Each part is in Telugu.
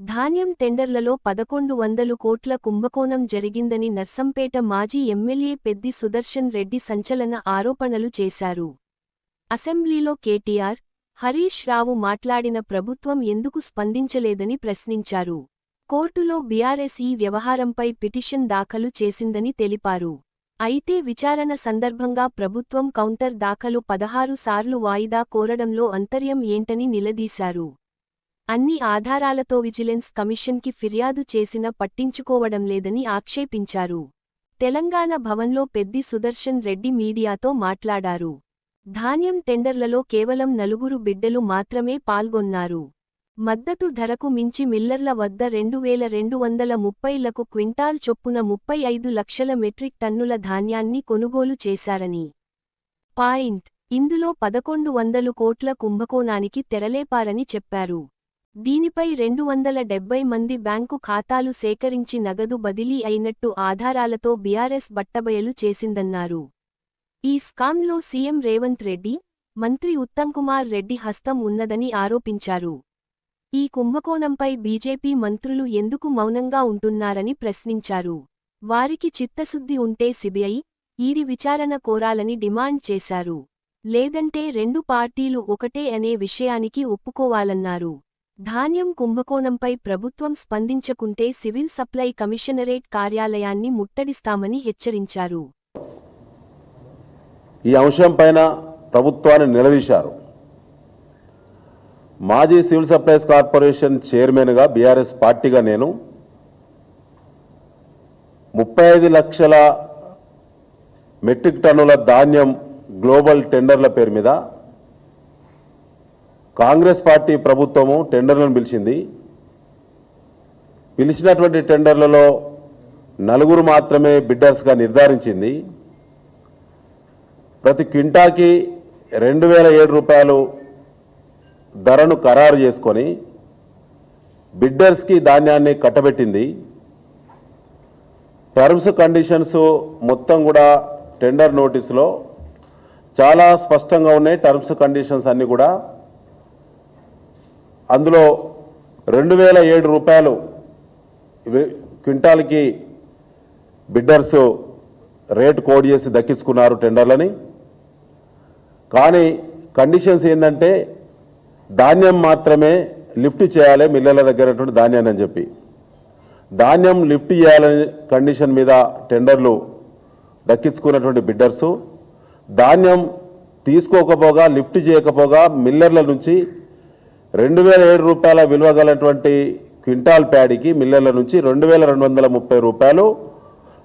ధాన్యం టెండర్లలో పదకొండు వందలు కోట్ల కుంభకోణం జరిగిందని నర్సంపేట మాజీ ఎమ్మెల్యే పెద్ది సుదర్శన్ రెడ్డి సంచలన ఆరోపణలు చేశారు. అసెంబ్లీలో కేటీఆర్ హరీష్ రావు మాట్లాడిన ప్రభుత్వం ఎందుకు స్పందించలేదని ప్రశ్నించారు. కోర్టులో బీఆర్ఎస్ ఈ వ్యవహారంపై పిటిషన్ దాఖలు చేసిందని తెలిపారు. అయితే విచారణ సందర్భంగా ప్రభుత్వం కౌంటర్ దాఖలు పదహారు సార్లు వాయిదా కోరడంలో అంతర్యం ఏంటని నిలదీశారు. అన్ని ఆధారాలతో విజిలెన్స్ కమిషన్కి ఫిర్యాదు చేసినా పట్టించుకోవడం లేదని ఆక్షేపించారు. తెలంగాణ భవన్లో పెద్ది సుదర్శన్ రెడ్డి మీడియాతో మాట్లాడారు. ధాన్యం టెండర్లలో కేవలం నలుగురు బిడ్డలు మాత్రమే పాల్గొన్నారు. మద్దతు ధరకు మించి మిల్లర్ల వద్ద రెండు వేల రెండు వందల ముప్పైలకు క్వింటాల్ చొప్పున ముప్పై ఐదు లక్షల మెట్రిక్ టన్నుల ధాన్యాన్ని కొనుగోలు చేశారని. పాయింట్. ఇందులో పదకొండు వందలు కోట్ల కుంభకోణానికి తెరలేపారని చెప్పారు. దీనిపై రెండు వందల డెబ్బై మంది బ్యాంకు ఖాతాలు సేకరించి నగదు బదిలీ అయినట్టు ఆధారాలతో బీఆర్ఎస్ బట్టబయలు చేసిందన్నారు. ఈ స్కామ్లో సీఎం రేవంత్ రెడ్డి మంత్రి ఉత్తమ్కుమార్ రెడ్డి హస్తం ఉన్నదని ఆరోపించారు. ఈ కుంభకోణంపై బీజేపీ మంత్రులు ఎందుకు మౌనంగా ఉంటున్నారని ప్రశ్నించారు. వారికి చిత్తశుద్ధి ఉంటే సిబిఐ ఈడి విచారణ కోరాలని డిమాండ్ చేశారు. లేదంటే రెండు పార్టీలు ఒకటే అనే విషయానికి ఒప్పుకోవాలన్నారు. ధాన్యం కుంభకోణంపై ప్రభుత్వం స్పందించకుంటే సివిల్ సప్లై కమిషనరేట్ కార్యాలయాన్ని ముట్టడిస్తామని హెచ్చరించారు. ఈ అంశంపైన ప్రభుత్వాన్ని నిలదీశారు. మాజీ సివిల్ సప్లైస్ కార్పొరేషన్ చైర్మన్గా బీఆర్ఎస్ పార్టీగా నేను ముప్పై ఐదు లక్షల మెట్రిక్ టన్నుల ధాన్యం గ్లోబల్ టెండర్ల పేరు మీద కాంగ్రెస్ పార్టీ ప్రభుత్వము టెండర్లను పిలిచింది. పిలిచినటువంటి టెండర్లలో నలుగురు మాత్రమే బిడ్డర్స్గా నిర్ధారించింది. ప్రతి క్వింటాకి రెండు వేల ఏడు రూపాయలు ధరను ఖరారు చేసుకొని బిడ్డర్స్కి ధాన్యాన్ని కట్టబెట్టింది. టర్మ్స్ కండిషన్స్ మొత్తం కూడా టెండర్ నోటీసులో చాలా స్పష్టంగా ఉన్నాయి. టర్మ్స్ కండిషన్స్ అన్నీ కూడా అందులో రెండు వేల ఏడు రూపాయలు క్వింటాల్కి బిడ్డర్స్ రేట్ కోడ్ చేసి దక్కించుకున్నారు టెండర్లని. కానీ కండిషన్స్ ఏంటంటే ధాన్యం మాత్రమే లిఫ్ట్ చేయాలి మిల్లల దగ్గర ధాన్యాన్ని అని చెప్పి. ధాన్యం లిఫ్ట్ చేయాలనే కండిషన్ మీద టెండర్లు దక్కించుకున్నటువంటి బిడ్డర్సు. ధాన్యం తీసుకోకపోగా లిఫ్ట్ చేయకపోగా మిల్లర్ల నుంచి రెండు వేల ఏడు రూపాయల విలువ గలటువంటి క్వింటాల్ ప్యాడీకి మిల్లర్ల నుంచి రెండు వేల రెండు వందల ముప్పై రూపాయలు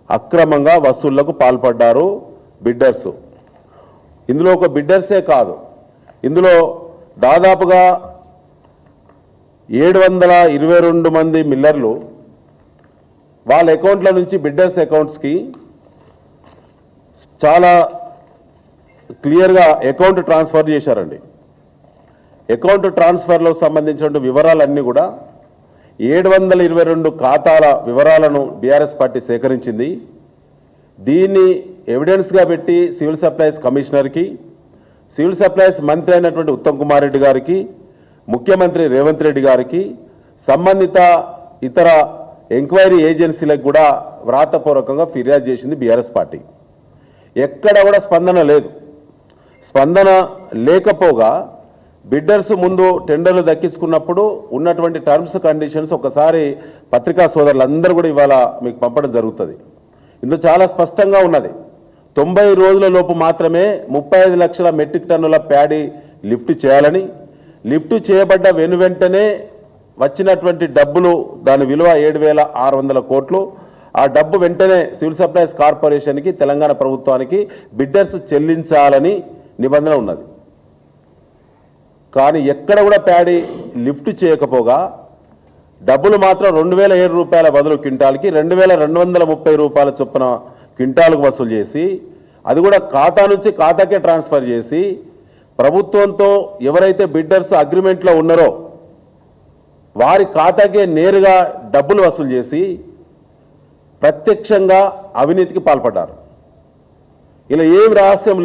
అక్రమంగా వసూళ్ళకు పాల్పడ్డారు బిడ్డర్సు. ఇందులో ఒక బిడ్డర్సే కాదు. ఇందులో దాదాపుగా ఏడు వందల ఇరవై రెండు మంది మిల్లర్లు వాళ్ళ అకౌంట్ల నుంచి బిడ్డర్స్ అకౌంట్స్కి చాలా క్లియర్గా అకౌంట్ ట్రాన్స్ఫర్ చేశారండి. అకౌంట్ ట్రాన్స్ఫర్లకు సంబంధించిన వివరాలన్నీ కూడా ఏడు వందల ఇరవై రెండు ఖాతాల వివరాలను బీఆర్ఎస్ పార్టీ సేకరించింది. దీన్ని ఎవిడెన్స్గా పెట్టి సివిల్ సప్లైస్ కమిషనర్కి సివిల్ సప్లైస్ మంత్రి అయినటువంటి ఉత్తమ్ కుమార్ రెడ్డి గారికి ముఖ్యమంత్రి రేవంత్ రెడ్డి గారికి సంబంధిత ఇతర ఎంక్వైరీ ఏజెన్సీలకు కూడా వ్రాతపూర్వకంగా ఫిర్యాదు చేసింది బీఆర్ఎస్ పార్టీ. ఎక్కడ కూడా స్పందన లేదు. స్పందన లేకపోగా బిడ్డర్స్ ముందు టెండర్లు దక్కించుకున్నప్పుడు ఉన్నటువంటి టర్మ్స్ కండిషన్స్ ఒకసారి పత్రికా సోదరులందరూ కూడా ఇవాళ మీకు పంపడం జరుగుతుంది. ఇందులో చాలా స్పష్టంగా ఉన్నది. తొంభై రోజుల లోపు మాత్రమే ముప్పై ఐదు లక్షల మెట్రిక్ టన్నుల ప్యాడీ లిఫ్ట్ చేయాలని లిఫ్ట్ చేయబడ్డ వెను వెంటనే వచ్చినటువంటి డబ్బులు దాని విలువ ఏడు వేల ఆరు వందల కోట్లు. ఆ డబ్బు వెంటనే సివిల్ సప్లైస్ కార్పొరేషన్కి తెలంగాణ ప్రభుత్వానికి బిడ్డర్స్ చెల్లించాలని నిబంధన ఉన్నది. కానీ ఎక్కడ కూడా ప్యాడీ లిఫ్ట్ చేయకపోగా డబ్బులు మాత్రం రెండు వేల ఏడు రూపాయల బదులు క్వింటాల్కి రెండు వేల రెండు వందల ముప్పై రూపాయల చొప్పున క్వింటాల్కు వసూలు చేసి అది కూడా ఖాతా నుంచి ఖాతాకే ట్రాన్స్ఫర్ చేసి ప్రభుత్వంతో ఎవరైతే బిడ్డర్స్ అగ్రిమెంట్లో ఉన్నారో వారి ఖాతాకే నేరుగా డబ్బులు వసూలు చేసి ప్రత్యక్షంగా అవినీతికి పాల్పడ్డారు. ఇలా ఏం రహస్యం లేదు